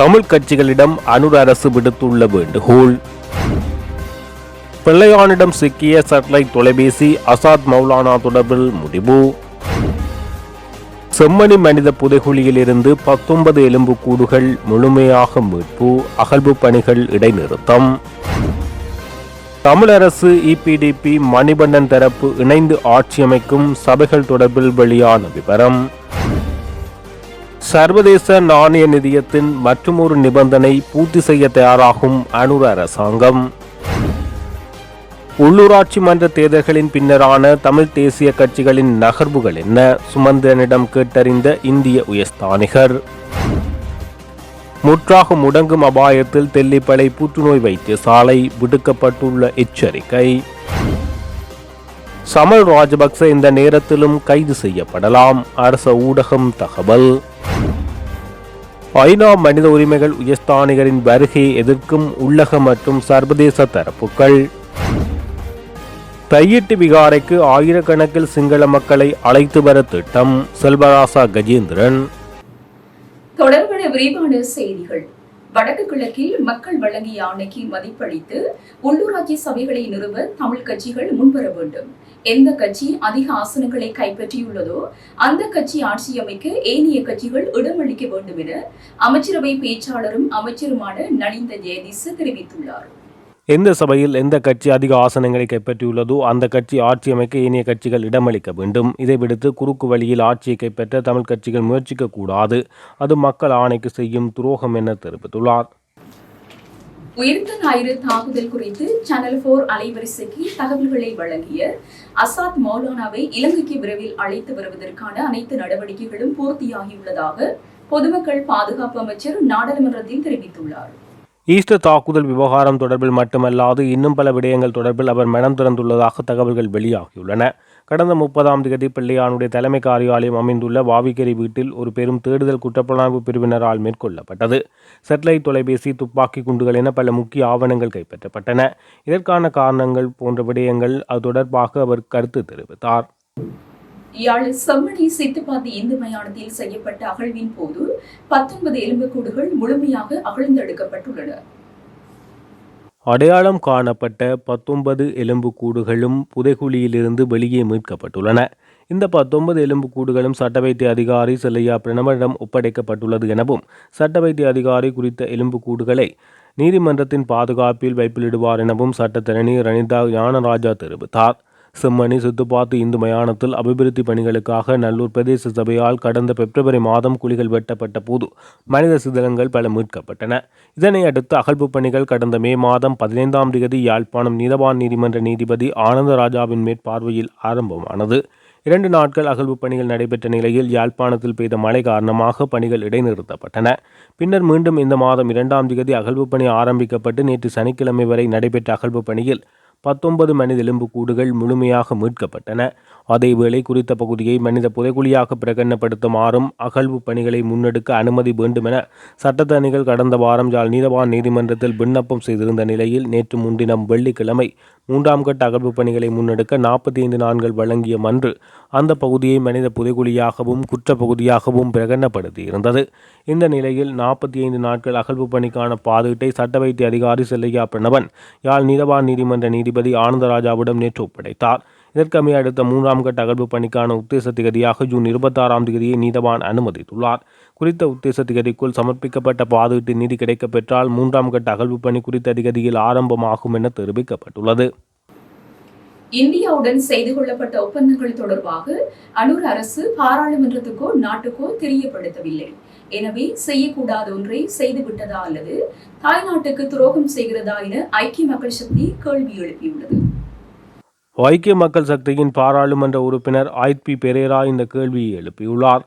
தமிழ் கட்சிகளிடம் அனுர் அரசு விடுத்துள்ள வேண்டுகோள். பிள்ளையானிடம் சிக்கிய சேட்டலைட் தொலைபேசி அசாத் மௌலானா தொடர்பில் முடிவு. செம்மணி மனித புதைகுழியிலிருந்து பத்தொன்பது எலும்புக்கூடுகள் முழுமையாக மீட்பு அகழ்வு பணிகள் இடைநிறுத்தம். தமிழரசு இபிடிபி மணிபண்ணன் தரப்பு இணைந்து ஆட்சியமைக்கும் சபைகள் தொடர்பில் வெளியான விவரம். சர்வதேச நாணய நிதியத்தின் மற்றுமொரு நிபந்தனை பூர்த்தி செய்ய தயாராகும் அனுர அரசாங்கம். உள்ளூராட்சி மன்ற தேர்தல்களின் பின்னரான தமிழ் தேசிய கட்சிகளின் நகர்வுகள் என்ன? சுமந்திரனிடம் கேட்டறிந்த இந்திய உயர்ஸ்தானிகர். முற்றாக முடங்கும் அபாயத்தில் தெல்லிப்பளை புற்றுநோய் வைத்தியசாலை விடுக்கப்பட்டுள்ள எச்சரிக்கை. சமல் ராஜபக்ச இந்த நேரத்திலும் கைது செய்யப்படலாம். அரச ஊடகம் தகவல். ஐநா மனித உரிமைகள் உயர்ஸ்தானிகரின் வருகையை எதிர்க்கும் உள்ளக மற்றும் சர்வதேச தரப்புகள். தையிட்டு விகாரைக்கு ஆயிரக்கணக்கில் சிங்கள மக்களை அழைத்து வர திட்டம் செல்வராசா கஜேந்திரன். தொடர்பான விரிவான செய்திகள். வடக்கு கிழக்கில் மக்கள் வழங்கிய ஆணைக்கு மதிப்பளித்து உள்ளூராட்சி சபைகளை நிறுவ தமிழ் கட்சிகள் முன்வர வேண்டும். எந்த கட்சி அதிக ஆசனங்களை கைப்பற்றியுள்ளதோ அந்த கட்சி ஆட்சி அமைக்க ஏனைய கட்சிகள் இடமளிக்க வேண்டும் என அமைச்சரவை பேச்சாளரும் அமைச்சருமான நலிந்த ஜெயதிஸ் தெரிவித்துள்ளார். எந்த சபையில் எந்த கட்சி அதிக ஆசனங்களை கைப்பற்றியுள்ளதோ அந்த கட்சி ஆட்சி அமைக்க ஏனைய கட்சிகள் இடமளிக்க வேண்டும். இதை விடுத்து குறுக்கு வழியில் ஆட்சியை கைப்பற்ற தமிழ் கட்சிகள் முயற்சிக்க கூடாது. அது மக்கள் ஆணைக்கு செய்யும் துரோகம் என தெரிவித்துள்ளார். உயிர்த்த ஞாயிறு தாக்குதல் குறித்து சேனல் போர் அலைவரிசைக்கு தகவல்களை வழங்கிய அசாத் மௌலானாவை இலங்கைக்கு விரைவில் அழைத்து வருவதற்கான அனைத்து நடவடிக்கைகளும் பூர்த்தியாகியுள்ளதாக பொதுமக்கள் பாதுகாப்பு அமைச்சர் நாடாளுமன்றத்தில் தெரிவித்துள்ளார். ஈஸ்டர் தாக்குதல் விவகாரம் தொடர்பில் மட்டுமல்லாது இன்னும் பல விடயங்கள் தொடர்பில் அவர் மனம் திறந்துள்ளதாக தகவல்கள் வெளியாகியுள்ளன. கடந்த முப்பதாம் தேதி பிள்ளையானுடைய தலைமை காரியாலயம் அமைந்துள்ள வாவிக்கரி வீட்டில் ஒரு பெரும் தேடுதல் குற்றப்புலனாய்வு பிரிவினரால் மேற்கொள்ளப்பட்டது. சேட்டலைட் தொலைபேசி துப்பாக்கி குண்டுகள் என பல முக்கிய ஆவணங்கள் கைப்பற்றப்பட்டன. இதற்கான காரணங்கள் போன்ற விடயங்கள் அது தொடர்பாக அவர் கருத்து தெரிவித்தார். யாழ் செம்மணி சித்துப்பாத்தி இந்து மயானத்தில் செய்யப்பட்ட அகழ்வின் போது பத்தொன்பது எலும்புக்கூடுகள் முழுமையாக அகழ்ந்தெடுக்கப்பட்டுள்ளன. அடையாளம் காணப்பட்ட பத்தொன்பது எலும்புக்கூடுகளும் புதைகுழியிலிருந்து வெளியே மீட்கப்பட்டுள்ளன. இந்த பத்தொன்பது எலும்புக்கூடுகளும் சட்ட வைத்திய அதிகாரி செல்லையா பிரணவரிடம் ஒப்படைக்கப்பட்டுள்ளது எனவும் சட்ட வைத்திய அதிகாரி குறித்த எலும்புக்கூடுகளை நீதிமன்றத்தின் பாதுகாப்பில் வைப்பிலிடுவார் எனவும் சட்டத்தரணி ரணிதா ஞானராஜா தெரிவித்தார். செம்மணி சித்துப்பாத்து இந்து மயானத்தில் அபிவிருத்தி பணிகளுக்காக நல்லூர் பிரதேச சபையால் கடந்த பிப்ரவரி மாதம் குழிகள் வெட்டப்பட்ட போது மனித சிதிலங்கள் பல மீட்கப்பட்டன. இதனை அடுத்து அகழ்வு பணிகள் கடந்த மே மாதம் பதினைந்தாம் தேதி யாழ்ப்பாணம் நீதவான் நீதிமன்ற நீதிபதி ஆனந்தராஜாவின் மேற்பார்வையில் ஆரம்பமானது. இரண்டு நாட்கள் அகழ்வு பணிகள் நடைபெற்ற நிலையில் யாழ்ப்பாணத்தில் பெய்த மழை காரணமாக பணிகள் இடைநிறுத்தப்பட்டன. பின்னர் மீண்டும் இந்த மாதம் இரண்டாம் தேதி அகழ்வு பணி ஆரம்பிக்கப்பட்டு நேற்று சனிக்கிழமை வரை நடைபெற்ற அகழ்வு பணியில் பத்தொன்பது மனித எலும்புக்கூடுகள் முழுமையாக மீட்கப்பட்டன. அதேவேளை குறித்த பகுதியை மனித புதைகுழியாக பிரகடனப்படுத்துமாறும் அகழ்வு பணிகளை முன்னெடுக்க அனுமதி வேண்டுமென சட்டத்தணிகள் கடந்த வாரம் யாழ் நீதவான் நீதிமன்றத்தில் விண்ணப்பம் செய்திருந்த நிலையில் நேற்று முன்தினம் வெள்ளிக்கிழமை மூன்றாம் கட்ட அகழ்வு பணிகளை முன்னெடுக்க நாற்பத்தி ஐந்து நாட்கள் வழங்கிய மன்று அந்த பகுதியை மனித புதைகுழியாகவும் குற்றப்பகுதியாகவும் பிரகடனப்படுத்தி இருந்தது. இந்த நிலையில் நாற்பத்தி ஐந்து நாட்கள் அகழ்வு பணிக்கான பாதீட்டை சட்ட வைத்திய அதிகாரி செல்லையா பிரணவன் யாழ் நீதவான் நீதிமன்ற நீதிபதி ஆனந்தராஜாவிடம் நேற்று ஒப்படைத்தார். இதற்கமைய அடுத்த மூன்றாம் கட்ட அகழ்வு பணிக்கான உத்தேச திகதியாக ஜூன் இருபத்தாறாம் தேதியை நீதவான் அனுமதித்துள்ளார். குறித்த உத்தேச திகதிக்குள் சமர்ப்பிக்கப்பட்ட பாதுகாட்டு நிதி கிடைக்கப் பெற்றால் மூன்றாம் கட்ட அகழ்வு பணி குறித்த திகதியில் ஆரம்பமாகும் என தெரிவிக்கப்பட்டுள்ளது. இந்தியாவுடன் செய்து கொள்ளப்பட்ட ஒப்பந்தங்கள் தொடர்பாக அனூர் அரசு பாராளுமன்றத்துக்கோ நாட்டுக்கோ தெரியப்படுத்தவில்லை. எனவே செய்யக்கூடாத ஒன்றை செய்துவிட்டதா அல்லது தாய்நாட்டுக்கு துரோகம் செய்கிறதா என ஐக்கிய மக்கள் சக்தி கேள்வி எழுப்பியுள்ளது. ஐக்கிய மக்கள் சக்தியின் பாராளுமன்ற உறுப்பினர் ஆயித் பி பெரேரா இந்த கேள்வியை எழுப்பியுள்ளார்.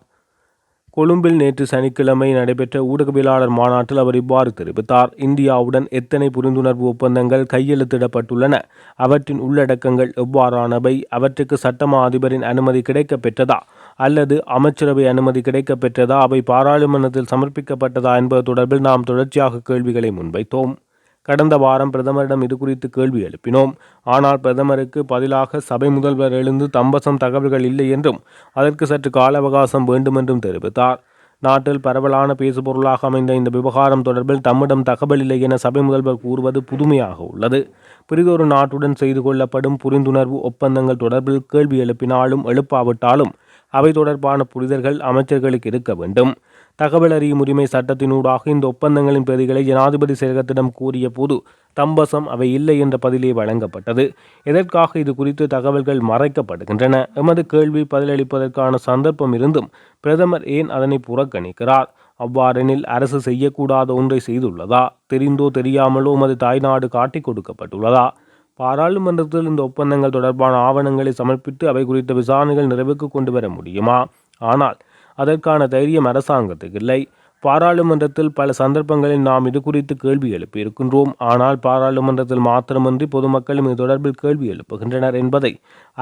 கொழும்பில் நேற்று சனிக்கிழமை நடைபெற்ற ஊடகவியலாளர் மாநாட்டில் அவர் இவ்வாறு தெரிவித்தார். இந்தியாவுடன் எத்தனை புரிந்துணர்வு ஒப்பந்தங்கள் கையெழுத்திடப்பட்டுள்ளன அவற்றின் உள்ளடக்கங்கள் எவ்வாறானவை அவற்றுக்கு சட்டமா அதிபரின் அனுமதி கிடைக்கப் பெற்றதா அல்லது அமைச்சரவை அனுமதி கிடைக்கப் பெற்றதா அவை பாராளுமன்றத்தில் சமர்ப்பிக்கப்பட்டதா என்பது தொடர்பில் நாம் தொடர்ச்சியாக கேள்விகளை முன்வைத்தோம். கடந்த வாரம் பிரதமரிடம் இது குறித்து கேள்வி எழுப்பினோம். ஆனால் பிரதமருக்கு பதிலாக சபை முதல்வர் எழுந்து தம்பசம் தகவல்கள் இல்லை என்றும் அதற்கு சற்று கால அவகாசம் வேண்டுமென்றும் தெரிவித்தார். நாட்டில் பரவலான பேசுபொருளாக அமைந்த இந்த விவகாரம் தொடர்பில் தம்மிடம் தகவல் இல்லை என சபை முதல்வர் கூறுவது புதுமையாக உள்ளது. பிறிதொரு நாட்டுடன் செய்து கொள்ளப்படும் புரிந்துணர்வு ஒப்பந்தங்கள் தொடர்பில் கேள்வி எழுப்பினாலும் எழுப்பாவிட்டாலும் அவை தொடர்பான புரிதல்கள் அமைச்சர்களுக்கு இருக்க வேண்டும். தகவல் அறியும் உரிமை சட்டத்தினூடாக இந்த ஒப்பந்தங்களின் பிரதிகளை ஜனாதிபதி செயலகத்திடம் கூறிய போது தம்பசம் அவை இல்லை என்ற பதிலே வழங்கப்பட்டது. எதற்காக இது குறித்து தகவல்கள் மறைக்கப்படுகின்றன? எமது கேள்வி பதிலளிப்பதற்கான சந்தர்ப்பம் இருந்தும் பிரதமர் ஏன் அதனை புறக்கணிக்கிறார்? அவ்வாறெனில் அரசு செய்யக்கூடாத ஒன்றை செய்துள்ளதா? தெரிந்தோ தெரியாமலோ உமது தாய்நாடு காட்டிக் கொடுக்கப்பட்டுள்ளதா? பாராளுமன்றத்தில் இந்த ஒப்பந்தங்கள் தொடர்பான ஆவணங்களை சமர்ப்பித்து அவை குறித்த விசாரணைகள் நிறைவுக்கு கொண்டு வர முடியுமா? ஆனால் அதற்கான தைரியம் அரசாங்கத்துக்கு இல்லை. பாராளுமன்றத்தில் பல சந்தர்ப்பங்களில் நாம் இது குறித்து கேள்வி எழுப்பியிருக்கின்றோம் ஆனால் பாராளுமன்றத்தில் மாத்திரமன்றி பொதுமக்களும் இது தொடர்பில் கேள்வி எழுப்புகின்றனர் என்பதை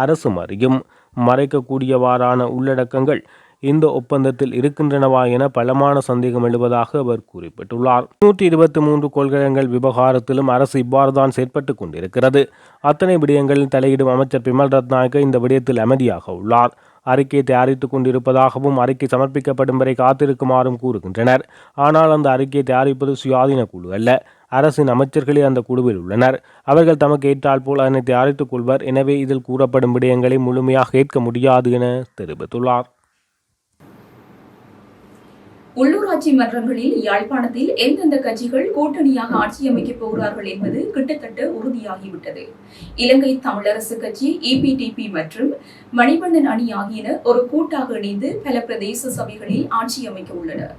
அரசும் அறியும். மறைக்கக்கூடியவாறான உள்ளடக்கங்கள் இந்த ஒப்பந்தத்தில் இருக்கின்றனவா என பலமான சந்தேகம் எழுவதாக அவர் குறிப்பிட்டுள்ளார். நூற்றி இருபத்தி மூன்று கொள்கலங்கள் விவகாரத்திலும் அரசு இவ்வாறு தான் செயற்பட்டு கொண்டிருக்கிறது. அத்தனை விடயங்களில் தலையிடும் அமைச்சர் பிமல் ரத்நாயக்க இந்த விடயத்தில் அமைதியாக உள்ளார். அறிக்கை தயாரித்துக் கொண்டிருப்பதாகவும் அறிக்கை சமர்ப்பிக்கப்படும் வரை காத்திருக்குமாறும் கூறுகின்றனர். ஆனால் அந்த அறிக்கையை தயாரிப்பது சுயாதீன குழு அல்ல. அரசின் அமைச்சர்களே அந்த குழுவில் உள்ளனர். அவர்கள் தமக்கு ஏற்றால் போல் அதனை தயாரித்துக் கொள்வர். எனவே இதில் கூறப்படும் விடயங்களை முழுமையாக ஏற்க முடியாது என தெரிவித்துள்ளார். உள்ளூராட்சி மன்றங்களில் யாழ்ப்பாணத்தில் எந்தெந்த கட்சிகள் கூட்டணியாக ஆட்சி அமைக்கப் போகிறார்கள் என்பது கிட்டத்தட்ட உறுதியாகிவிட்டது. இலங்கை தமிழரசு கட்சி இபிடிபி மற்றும் மணிவண்ணன் அணி ஆகியன ஒரு கூட்டாக இணைந்து பல பிரதேச சபைகளில் ஆட்சி அமைக்க உள்ளனர்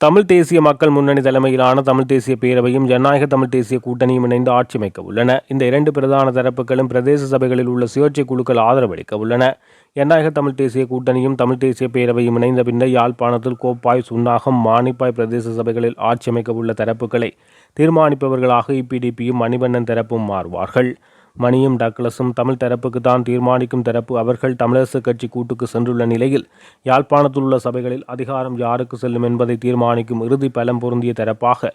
தமிழ் தேசிய மக்கள் முன்னணி தலைமையிலான தமிழ் தேசிய பேரவையும் ஜனநாயக தமிழ் தேசிய கூட்டணியும் இணைந்து ஆட்சி அமைக்க உள்ளன இந்த இரண்டு பிரதான தரப்புகளும் பிரதேச சபைகளில் உள்ள சுயேட்சை குழுக்கள் ஆதரவளிக்க உள்ளன ஜனநாயக தமிழ் தேசிய கூட்டணியும் தமிழ் தேசிய பேரவையும் இணைந்த பின்னர் யாழ்ப்பாணத்தில் கோப்பாய் சுன்னாகம் மானிப்பாய் பிரதேச சபைகளில் ஆட்சி அமைக்க உள்ள தரப்புகளை தீர்மானிப்பவர்களாக இபிடிபியும் மணிவண்ணன் தரப்பும் மாறுவார்கள். மணியும் டக்ளஸும் தமிழ் தரப்புக்கு தான் தீர்மானிக்கும் தரப்பு அவர்கள் தமிழரசு கட்சி கூட்டுக்கு சென்றுள்ள நிலையில் யாழ்ப்பாணத்தில் உள்ள சபைகளில் அதிகாரம் யாருக்கு செல்லும் என்பதை தீர்மானிக்கும் இறுதி பலம் பொருந்திய தரப்பாக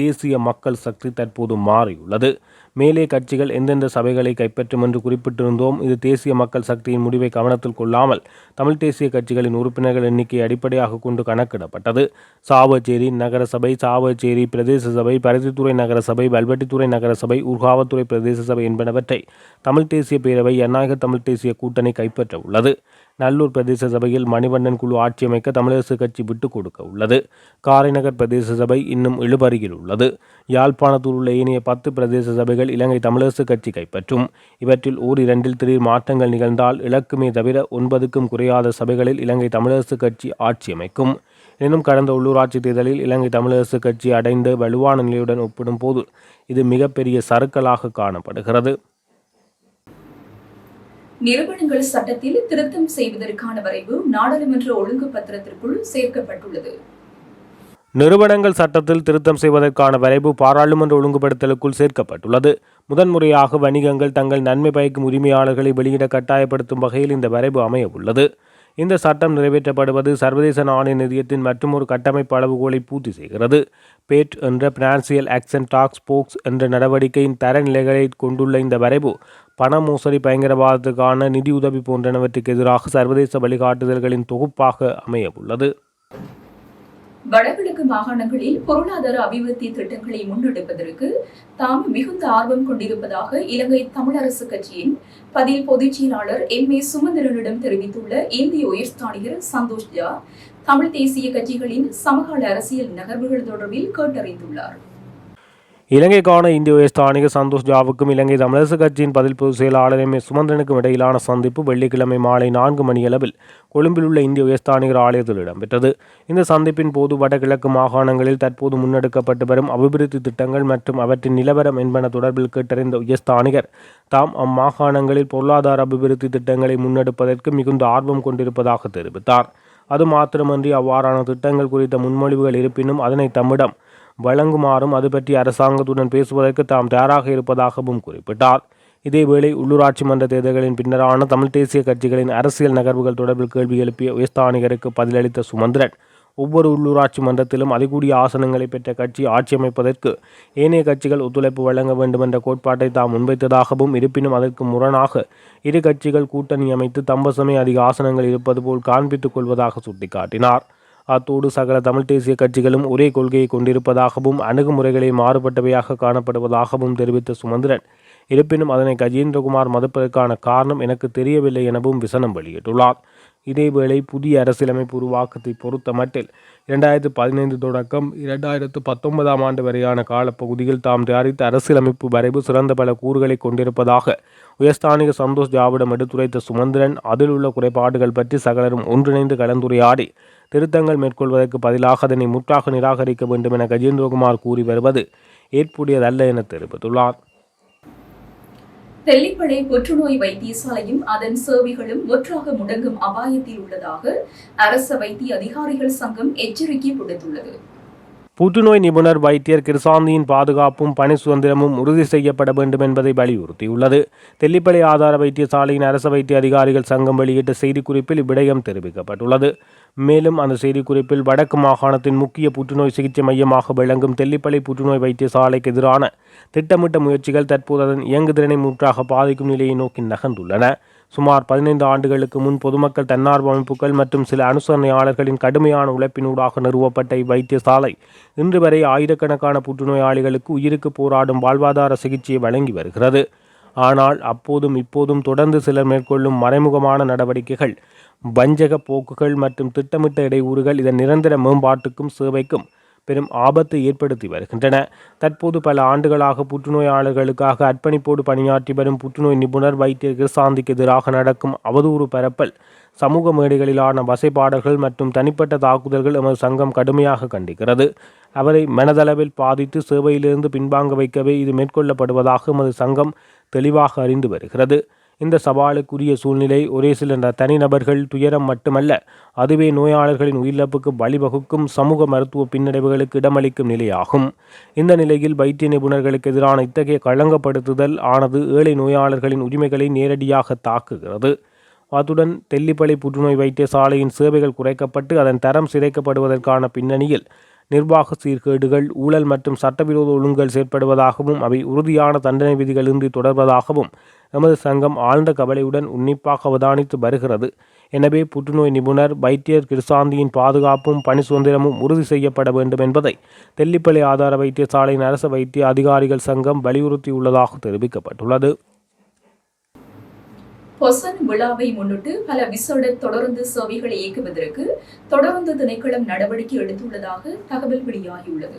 தேசிய மக்கள் சக்தி தற்போது மாறியுள்ளது. மேலே கட்சிகள் எந்தெந்த சபைகளை கைப்பற்றும் என்று குறிப்பிட்டிருந்தோம். இது தேசிய மக்கள் சக்தியின் முடிவை கவனத்தில் கொள்ளாமல் தமிழ் தேசிய கட்சிகளின் உறுப்பினர்கள் எண்ணிக்கை அடிப்படையாக கொண்டு கணக்கிடப்பட்டது. சாவச்சேரி நகரசபை சாவச்சேரி பிரதேச சபை பருத்தித்துறை நகரசபை வல்வெட்டித்துறை நகரசபை உர்காவத்துறை பிரதேச சபை என்பனவற்றை தமிழ் தேசிய பேரவை ஜனநாயக தமிழ் தேசிய கூட்டணி கைப்பற்ற உள்ளது நல்லூர் பிரதேச சபையில் மணிவண்ணன் குழு ஆட்சி அமைக்க தமிழரசு கட்சி விட்டுக் கொடுக்க உள்ளது. காரைநகர் பிரதேச சபை இன்னும் இழுபறியில் உள்ளது. யாழ்ப்பாணத்தில் உள்ள ஏனைய பத்து பிரதேச சபைகள் இலங்கை தமிழரசு கட்சி கைப்பற்றும். இவற்றில் ஓரிரண்டில் திடீர் மாற்றங்கள் நிகழ்ந்தால் இலக்குமே தவிர ஒன்பதுக்கும் குறையாத சபைகளில் இலங்கை தமிழரசு கட்சி ஆட்சி அமைக்கும். எனினும் கடந்த உள்ளூராட்சி தேர்தலில் இலங்கை தமிழரசு கட்சி அடைந்த வலுவான நிலையுடன் ஒப்பிடும் போது இது மிகப்பெரிய சறுக்கலாக காணப்படுகிறது. நிறுவனங்கள் சட்டத்தில் திருத்தம் செய்வதற்கான வரைவு நாடாளுமன்ற ஒழுங்கு பத்திரத்திற்குள் சேர்க்கப்பட்டுள்ளது. நிறுவனங்கள் சட்டத்தில் திருத்தம் செய்வதற்கான வரைவு பாராளுமன்ற ஒழுங்குபடுத்தலுக்குள் சேர்க்கப்பட்டுள்ளது. முதன்முறையாக வணிகங்கள் தங்கள் நன்மை பயக்கும் உரிமையாளர்களை வெளியிட கட்டாயப்படுத்தும் வகையில் இந்த வரைவு அமைய உள்ளது இந்த சட்டம் நிறைவேற்றப்படுவது சர்வதேச நாணய நிதியத்தின் மற்றொரு கட்டமைப்பு அளவுகோலை பூர்த்தி செய்கிறது. பேட் என்ற பினான்சியல் ஆக்சன் டாக்ஸ் போக்ஸ் என்ற நடவடிக்கையின் தரநிலைகளை கொண்டுள்ள இந்த வரைவு பண மோசடி பயங்கரவாதத்துக்கான நிதியுதவி போன்றனவற்றுக்கு எதிராக சர்வதேச வழிகாட்டுதல்களின் தொகுப்பாக அமைய உள்ளது வடகிழக்கு மாகாணங்களில் பொருளாதார அபிவிருத்தி திட்டங்களை முன்னெடுப்பதற்கு தாம் மிகுந்த ஆர்வம் கொண்டிருப்பதாக இலங்கை தமிழரசு கட்சியின் பதில் பொதுச் செயலாளர் எம். ஏ. சுமந்திரனிடம் தெரிவித்துள்ள இந்திய உயர்ஸ்தானிகர் சந்தோஷ் ஜா தமிழ் தேசிய கட்சிகளின் சமகால அரசியல் நகர்வுகள் தொடர்பில் கேட்டறிந்துள்ளார். இலங்கைக்கான இந்திய உயர்ஸ்தானிக சந்தோஷ் ஜாவுக்கும் இலங்கை தமிழரசு கட்சியின் பதில் பொதுச் செயலாளர் எம் சுமந்திரனுக்கும் இடையிலான சந்திப்பு வெள்ளிக்கிழமை மாலை நான்கு மணியளவில் கொழும்பில் உள்ள இந்திய உயர்ஸ்தானிகர் ஆலயத்தில் இடம்பெற்றது. இந்த சந்திப்பின் போது வடகிழக்கு மாகாணங்களில் தற்போது முன்னெடுக்கப்பட்டு வரும் அபிவிருத்தி திட்டங்கள் மற்றும் அவற்றின் நிலவரம் என்பன தொடர்பில் கேட்டறிந்த உயர்ஸ்தானிகர் தாம் அம்மாகாணங்களில் பொருளாதார அபிவிருத்தி திட்டங்களை முன்னெடுப்பதற்கு மிகுந்த ஆர்வம் கொண்டிருப்பதாக தெரிவித்தார். அது மாத்திரமன்றி அவ்வாறான திட்டங்கள் குறித்த முன்மொழிவுகள் இருப்பினும் அதனை தம்மிடம் வழங்குமாறும் அது பற்றி அரசாங்கத்துடன் பேசுவதற்கு தாம் தயாராக இருப்பதாகவும் குறிப்பிட்டார். இதேவேளை உள்ளூராட்சி மன்ற தேர்தல்களின் பின்னரான தமிழ் தேசிய கட்சிகளின் அரசியல் நகர்வுகள் தொடர்பில் கேள்வி எழுப்பிய உயர்ஸ்தானிகருக்கு பதிலளித்த சுமந்திரன் ஒவ்வொரு உள்ளூராட்சி மன்றத்திலும் அதிகூடிய ஆசனங்களை பெற்ற கட்சி ஆட்சி அமைப்பதற்கு ஏனைய கட்சிகள் ஒத்துழைப்பு வழங்க வேண்டும் என்ற கோட்பாட்டை தாம் முன்வைத்ததாகவும் இருப்பினும் அதற்கு முரணாக இரு கட்சிகள் கூட்டணி அமைத்து தம்பசமே அதிக ஆசனங்கள் இருப்பது போல் காண்பித்துக் கொள்வதாக சுட்டிக்காட்டினார். அத்தோடு சகல தமிழ் தேசிய கட்சிகளும் ஒரே கொள்கையை கொண்டிருப்பதாகவும் அணுகுமுறைகளை மாறுபட்டவையாக காணப்படுவதாகவும் தெரிவித்த சுமந்திரன். இருப்பினும் அதனை கஜேந்திரகுமார் மறுப்பதற்கான காரணம் எனக்கு தெரியவில்லை எனவும் விசனம் வெளியிட்டுள்ளார். இதேவேளை புதிய அரசியலமைப்பு உருவாக்கத்தை பொறுத்த மட்டில் இரண்டாயிரத்து பதினைந்து தொடக்கம் இரண்டாயிரத்து பத்தொன்பதாம் ஆண்டு வரையான காலப்பகுதியில் தாம் தயாரித்த அரசியலமைப்பு வரைவு சிறந்த பல கூறுகளை கொண்டிருப்பதாக உயர்ஸ்தானிக சந்தோஷ் ஜாவிடம் எடுத்துரைத்த சுமந்திரன் அதில் உள்ள குறைபாடுகள் பற்றி சகலரும் ஒன்றிணைந்து கலந்துரையாடி திருத்தங்கள் மேற்கொள்வதற்கு பதிலாக அதனை முற்றாக நிராகரிக்க வேண்டும் என கஜேந்திரகுமார் கூறி வருவது ஏற்புடையதல்ல என தெரிவித்துள்ளார். தெல்லிப்பளை புற்றுநோய் வைத்தியசாலையும் அதன் சேவைகளும் முற்றாக முடங்கும் அபாயத்தில் உள்ளதாக அரச வைத்திய அதிகாரிகள் சங்கம் எச்சரிக்கை விடுத்துள்ளது. புற்றுநோய் நிபுணர் வைத்தியர் கிருசாந்தியின் பாதுகாப்பும் பணி சுதந்திரமும் உறுதி செய்யப்பட வேண்டும் என்பதை வலியுறுத்தியுள்ளது. தெல்லிப்பளை ஆதார வைத்தியசாலையின் அரச வைத்திய அதிகாரிகள் சங்கம் வெளியிட்ட செய்திக்குறிப்பில் இவ்விடயம் தெரிவிக்கப்பட்டுள்ளது. மேலும் அந்த செய்திக்குறிப்பில் வடக்கு மாகாணத்தின் முக்கிய புற்றுநோய் சிகிச்சை மையமாக விளங்கும் தெல்லிப்பளை புற்றுநோய் வைத்தியசாலைக்கு எதிரான திட்டமிட்ட முயற்சிகள் தற்போது அதன் இயங்குதிறனை முற்றாக பாதிக்கும் நிலையை நோக்கி நகர்ந்துள்ளன. சுமார் பதினைந்து ஆண்டுகளுக்கு முன் பொதுமக்கள் தன்னார்வ அமைப்புகள் மற்றும் சில அனுசரணையாளர்களின் கடுமையான உழைப்பினூடாக நிறுவப்பட்ட இவ்வைத்தியசாலை இன்று வரை ஆயிரக்கணக்கான புற்றுநோயாளிகளுக்கு உயிருக்கு போராடும் வாழ்வாதார சிகிச்சையை வழங்கி வருகிறது. ஆனால் அப்போதும் இப்போதும் தொடர்ந்து சிலர் மேற்கொள்ளும் மறைமுகமான நடவடிக்கைகள் வஞ்சக போக்குகள் மற்றும் திட்டமிட்ட இடையூறுகள் இதன் நிரந்தர மேம்பாட்டுக்கும் சேவைக்கும் பெரும் ஆபத்தை ஏற்படுத்தி வருகின்றன. தற்போது பல ஆண்டுகளாக புற்றுநோயாளர்களுக்காக அர்ப்பணிப்போடு பணியாற்றி வரும் புற்றுநோய் நிபுணர் வைத்தியர் கிருசாந்திக்கு எதிராக நடக்கும் அவதூறு பரப்பல் சமூக மேடைகளிலான வசைப்பாடல்கள் மற்றும் தனிப்பட்ட தாக்குதல்கள் எமது சங்கம் கடுமையாக கண்டிக்கிறது. அவரை மனதளவில் பாதித்து சேவையிலிருந்து பின்வாங்க வைக்கவே இது மேற்கொள்ளப்படுவதாக எமது சங்கம் தெளிவாக அறிந்து வருகிறது. இந்த சவாலுக்குரிய சூழ்நிலை ஒரே சில தனிநபர்கள் துயரம் மட்டுமல்ல அதுவே நோயாளர்களின் உயிரிழப்புக்கு வழிவகுக்கும் சமூக மருத்துவ பின்னடைவுகளுக்கு இடமளிக்கும் நிலையாகும். இந்த நிலையில் வைத்திய நிபுணர்களுக்கு எதிரான இத்தகைய களங்கப்படுத்துதல் ஆனது ஏழை நோயாளர்களின் உரிமைகளை நேரடியாக தாக்குகிறது. அத்துடன் தெல்லிப்பளை புற்றுநோய் வைத்தியசாலையின் சேவைகள் குறைக்கப்பட்டு அதன் தரம் சிதைக்கப்படுவதற்கான பின்னணியில் நிர்வாக சீர்கேடுகள் ஊழல் மற்றும் சட்டவிரோத ஒழுங்குகள் செயற்படுவதாகவும் அவை உறுதியான தண்டனை விதிகளின்றி தொடர்வதாகவும் எமது சங்கம் ஆழ்ந்த கவலையுடன் உன்னிப்பாக அவதானித்து வருகிறது. எனவே புற்றுநோய் நிபுணர் வைத்தியர் கிருசாந்தியின் பாதுகாப்பும் பணி சுதந்திரமும் உறுதி செய்யப்பட வேண்டும் என்பதை தெல்லிப்பள்ளி ஆதார வைத்தியசாலையின் அரசு வைத்திய அதிகாரிகள் சங்கம் வலியுறுத்தியுள்ளதாக தெரிவிக்கப்பட்டுள்ளது. பொசன் விழாவை முன்னிட்டு பல விசேட தொடர்ந்து சேவைகளை இயக்குவதற்கு தொடர்ந்து திணைக்களம் நடவடிக்கை எடுத்துள்ளதாக தகவல் வெளியாகியுள்ளது.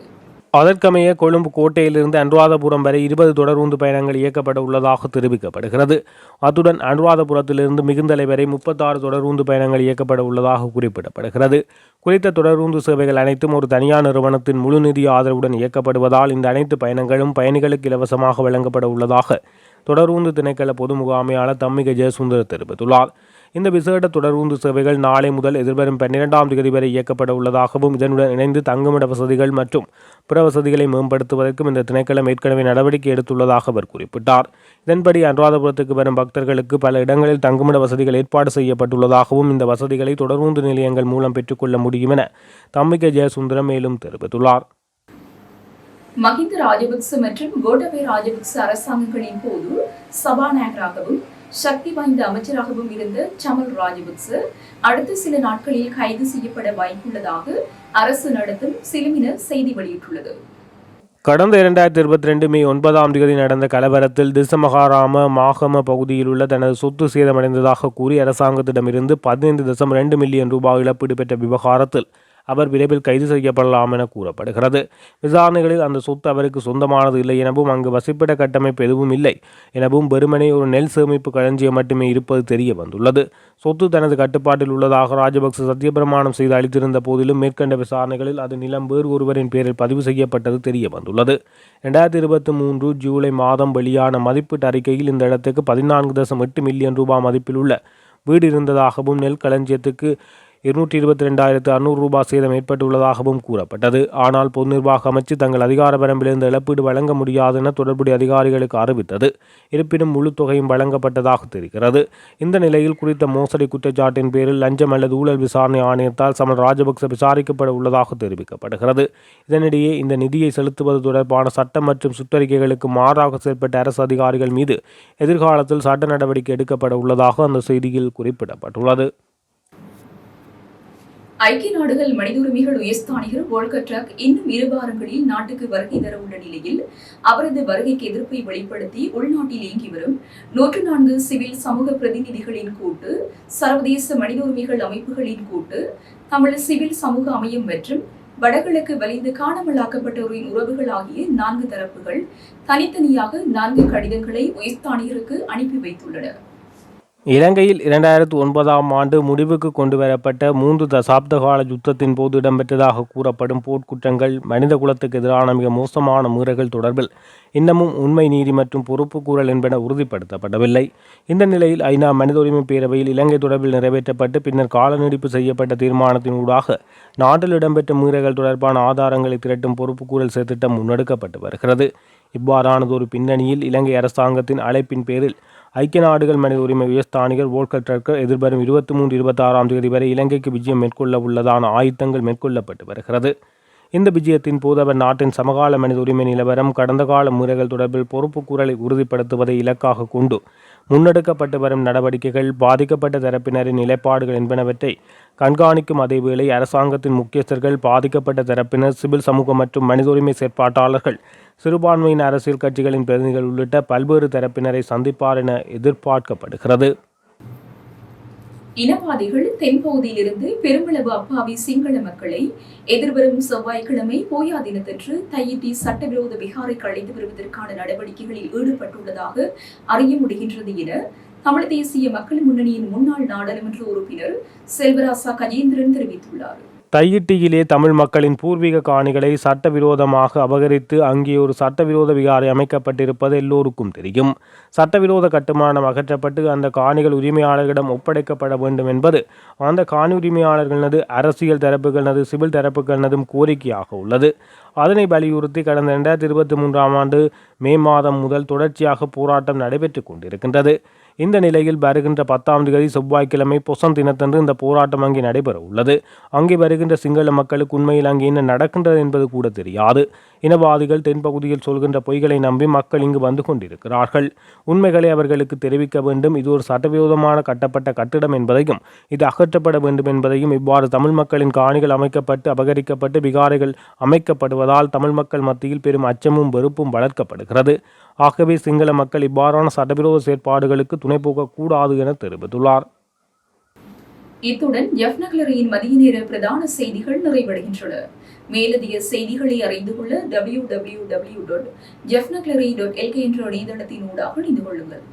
அதற்கமைய கொழும்பு கோட்டையிலிருந்து அனுராதபுரம் வரை இருபது தொடர்ந்து பயணங்கள் இயக்கப்பட உள்ளதாக தெரிவிக்கப்படுகிறது. அத்துடன் அனுராதபுரத்திலிருந்து மிகுந்தலை வரை முப்பத்தாறு தொடர்ந்து பயணங்கள் இயக்கப்பட உள்ளதாக குறிப்பிடப்படுகிறது. குறித்த தொடர்ந்து சேவைகள் அனைத்தும் ஒரு தனியார் நிறுவனத்தின் முழு நிதி ஆதரவுடன் இயக்கப்படுவதால் இந்த அனைத்து பயணங்களும் பயணிகளுக்கு இலவசமாக வழங்கப்பட உள்ளதாக தொடர்ந்து திணைக்கள பொது முகாமையாளர் தம்மிக ஜெயசுந்தர் தெரிவித்துள்ளார். இந்த விசேட தொடர்ந்து சேவைகள் நாளை முதல் எதிர்வரும் பன்னிரெண்டாம் தேதி வரை இயக்கப்பட உள்ளதாகவும் இதனுடன் இணைந்து தங்குமிட வசதிகள் மற்றும் பிற வசதிகளை மேம்படுத்துவதற்கும் இந்த திணைக்களம் ஏற்கனவே நடவடிக்கை எடுத்துள்ளதாக அவர் குறிப்பிட்டார். இதன்படி அனுராதபுரத்துக்கு வரும் பக்தர்களுக்கு பல இடங்களில் தங்குமிட வசதிகள் ஏற்பாடு செய்யப்பட்டுள்ளதாகவும் இந்த வசதிகளை தொடர்ந்து நிலையங்கள் மூலம் பெற்றுக்கொள்ள முடியும் என தம்பிக்கை ஜெயசுந்தரம் மேலும் தெரிவித்துள்ளார். மஹிந்த ராஜபக்ச மற்றும் கோட்டபய ராஜபக்ச அரசாங்கங்களின் போது சபாநாயகராகவும் சக்தி வாய்ந்த அமைச்சராகவும் இருந்த சமல் ராஜபக்ச அடுத்த சில நாட்களில் கைது செய்யப்பட வாய்ப்புள்ளதாக அரசு நடத்தும் சிலுமின செய்தி வெளியிட்டுள்ளது. கடந்த இரண்டாயிரத்தி இருபத்தி ரெண்டு மே ஒன்பதாம் தேதி நடந்த கலவரத்தில் திசமகாராம மாகம பகுதியில் உள்ள தனது சொத்து சேதமடைந்ததாக கூறி அரசாங்கத்திடமிருந்து பதினைந்து தசம் ரெண்டு மில்லியன் ரூபாய் இழப்பீடு பெற்ற விவகாரத்தில் அவர் விரைவில் கைது செய்யப்படலாம் என கூறப்படுகிறது. விசாரணைகளில் அந்த சொத்து அவருக்கு சொந்தமானது இல்லை எனவும் அங்கு வசிப்பிட கட்டமைப்பு எதுவும் இல்லை எனவும் வெறுமனே ஒரு நெல் சேமிப்பு களஞ்சியம் மட்டுமே இருப்பது தெரிய வந்துள்ளது. சொத்து தனது கட்டுப்பாட்டில் உள்ளதாக ராஜபக்ச சத்தியபிரமாணம் செய்து அளித்திருந்த போதிலும் மேற்கண்ட விசாரணைகளில் அது நிலம் வேறு ஒருவரின் பேரில் பதிவு செய்யப்பட்டது தெரிய வந்துள்ளது. ரெண்டாயிரத்தி இருபத்தி மூன்று ஜூலை மாதம் வெளியான மதிப்பீட்டு அறிக்கையில் இந்த இடத்துக்கு பதினான்கு தசம் எட்டு மில்லியன் ரூபாய் மதிப்பில் உள்ள வீடு இருந்ததாகவும் நெல் களஞ்சியத்துக்கு இருநூற்றி இருபத்தி ரெண்டாயிரத்து அறுநூறு ரூபாய் சேதம் ஏற்பட்டுள்ளதாகவும் கூறப்பட்டது. ஆனால் பொது நிர்வாக அமைச்சு தங்கள் அதிகார வரம்பிலிருந்து இழப்பீடு வழங்க முடியாது என தொடர்புடைய அதிகாரிகளுக்கு அறிவித்தது. இருப்பினும் முழு தொகையும் வழங்கப்பட்டதாக தெரிகிறது. இந்த நிலையில் குறித்த மோசடி குற்றச்சாட்டின் பேரில் லஞ்சம் அல்லது ஊழல் விசாரணை ஆணையத்தால் சமல் ராஜபக்ச விசாரிக்கப்பட உள்ளதாக தெரிவிக்கப்படுகிறது. இதனிடையே இந்த நிதியை செலுத்துவது தொடர்பான சட்டம் மற்றும் சுற்றறிக்கைகளுக்கு மாறாக செயல்பட்ட அரசு அதிகாரிகள் மீது எதிர்காலத்தில் சட்ட நடவடிக்கை எடுக்கப்பட உள்ளதாக அந்த செய்தியில் குறிப்பிடப்பட்டுள்ளது. ஐக்கிய நாடுகள் மனித உரிமைகள் உயர்ஸ்தானிகர் வோல்கர் ட்ரக் இன்னும் இரு வாரங்களில் நாட்டுக்கு வருகை தர உள்ள நிலையில் அவரது வருகைக்கு எதிர்ப்பை வெளிப்படுத்தி உள்நாட்டில் இயங்கி வரும் நூற்று நான்கு சிவில் சமூக பிரதிநிதிகளின் கூட்டு சர்வதேச மனித உரிமைகள் அமைப்புகளின் கூட்டு தமிழ் சிவில் சமூக அமையம் மற்றும் வடகிழக்கு வலிந்து காணாமலாக்கப்பட்டோரின் உறவுகள் ஆகிய நான்கு தரப்புகள் தனித்தனியாக நான்கு கடிதங்களை உயர்ஸ்தானியருக்கு அனுப்பி வைத்துள்ளனர். இலங்கையில் இரண்டாயிரத்து ஒன்பதாம் ஆண்டு முடிவுக்கு கொண்டுவரப்பட்ட மூன்று தசாப்த கால யுத்தத்தின் போது இடம்பெற்றதாக கூறப்படும் போர்க்குற்றங்கள் மனித குலத்துக்கு எதிரான மிக மோசமான மீறல்கள் தொடர்பில் இன்னமும் உண்மை நீதி மற்றும் பொறுப்புக்கூறல் என்பன உறுதிப்படுத்தப்படவில்லை. இந்த நிலையில் ஐநா மனித உரிமை பேரவையில் இலங்கை தொடர்பில் நிறைவேற்றப்பட்டு பின்னர் கால நீடிப்பு செய்யப்பட்ட தீர்மானத்தின் ஊடாக நாட்டில் இடம்பெற்ற மீறல்கள் தொடர்பான ஆதாரங்களை திரட்டும் பொறுப்புக்கூறல் செயற்திட்டம் முன்னெடுக்கப்பட்டு வருகிறது. இவ்வாறானதொரு பின்னணியில் இலங்கை அரசாங்கத்தின் அழைப்பின் பேரில் ஐக்கிய நாடுகள் மனித உரிமை உயர்ஸ்தானிகர் வோல்கர் எதிர்வரும் இருபத்தி மூன்று இருபத்தாறாம் தேதி வரை இலங்கைக்கு விஜயம் மேற்கொள்ள உள்ளதான ஆயுத்தங்கள் மேற்கொள்ளப்பட்டு வருகிறது. இந்த விஜயத்தின் போது அவர் நாட்டின் சமகால மனித உரிமை நிலவரம் கடந்த கால முறைகள் தொடர்பில் பொறுப்புக்கூறலை உறுதிப்படுத்துவதை இலக்காக கொண்டு முன்னெடுக்கப்பட்டு வரும் நடவடிக்கைகள் பாதிக்கப்பட்ட தரப்பினரின் நிலைப்பாடுகள் என்பனவற்றை கண்காணிக்கும் அதேவேளை அரசாங்கத்தின் முக்கியஸ்தர்கள் பாதிக்கப்பட்ட தரப்பினர் சிவில் சமூகம் மற்றும் மனித உரிமை செயற்பாட்டாளர்கள் சிறுபான்மையின் அரசியல் கட்சிகளின் பிரதிநிதிகள் உள்ளிட்ட பல்வேறு தரப்பினரை சந்திப்பார் என எதிர்பார்க்கப்படுகிறது. இனவாதிகள் தென்பகுதியிலிருந்து பெருமளவு அப்பாவி சிங்கள மக்களை எதிர்வரும் செவ்வாய்க்கிழமை போயா தினத்தன்று தையிட்டி சட்டவிரோத விகாரைக்கு அழைத்து வருவதற்கான நடவடிக்கைகளில் ஈடுபட்டுள்ளதாக அறிய முடிகின்றது என தமிழ் தேசிய மக்கள் முன்னணியின் முன்னாள் நாடாளுமன்ற உறுப்பினர் செல்வராசா கஜேந்திரன் தெரிவித்துள்ளார். தையிட்டியிலே தமிழ் மக்களின் பூர்வீக காணிகளை சட்டவிரோதமாக அபகரித்து அங்கே ஒரு சட்டவிரோத விகாரை அமைக்கப்பட்டிருப்பது எல்லோருக்கும் தெரியும். சட்டவிரோத கட்டுமானம் அகற்றப்பட்டு அந்த காணிகள் உரிமையாளர்களிடம் ஒப்படைக்கப்பட வேண்டும் என்பது அந்த காணி உரிமையாளர்களது அரசியல் தரப்புகளது சிவில் தரப்புகளதும் கோரிக்கையாக உள்ளது. அதனை வலியுறுத்தி கடந்த இரண்டாயிரத்தி இருபத்தி மூன்றாம் ஆண்டு மே மாதம் முதல் தொடர்ச்சியாக போராட்டம் நடைபெற்று கொண்டிருக்கின்றது. இந்த நிலையில் வருகின்ற பத்தாம் தேதி செவ்வாய்க்கிழமை பொசன் தினத்தன்று இந்த போராட்டம் அங்கே நடைபெற உள்ளது அங்கே வருகின்ற சிங்கள மக்களுக்கு உண்மையில் அங்கே என்ன நடக்கின்றது என்பது கூட தெரியாது. இனவாதிகள் தென்பகுதியில் சொல்கின்ற பொய்களை நம்பி மக்கள் இங்கு வந்து கொண்டிருக்கிறார்கள். உண்மைகளை அவர்களுக்கு தெரிவிக்க வேண்டும். இது ஒரு சட்டவிரோதமான கட்டப்பட்ட கட்டிடம் என்பதையும் இது அகற்றப்பட வேண்டும் என்பதையும் இவ்வாறு தமிழ் மக்களின் காணிகள் அமைக்கப்பட்டு அபகரிக்கப்பட்டு விகாரைகள் அமைக்கப்படுவதால் தமிழ் மக்கள் மத்தியில் பெரும் அச்சமும் வெறுப்பும் வளர்க்கப்படுகிறது. ஆகவே சிங்கள மக்கள் இவ்வாறான சட்டவிரோத செயற்பாடுகளுக்கு துணை போகக்கூடாது என தெரிவித்துள்ளார். இத்துடன் எஃப்நக்லரியின் மதிய நேர பிரதான செய்திகள் நிறைவடைகின்றன. மேலதிக செய்திகளை அறிந்து கொள்ள W W W dot Jaffnagallery dot LK என்ற இணையதளத்தின் ஊடாக இணைந்து கொள்ளுங்கள்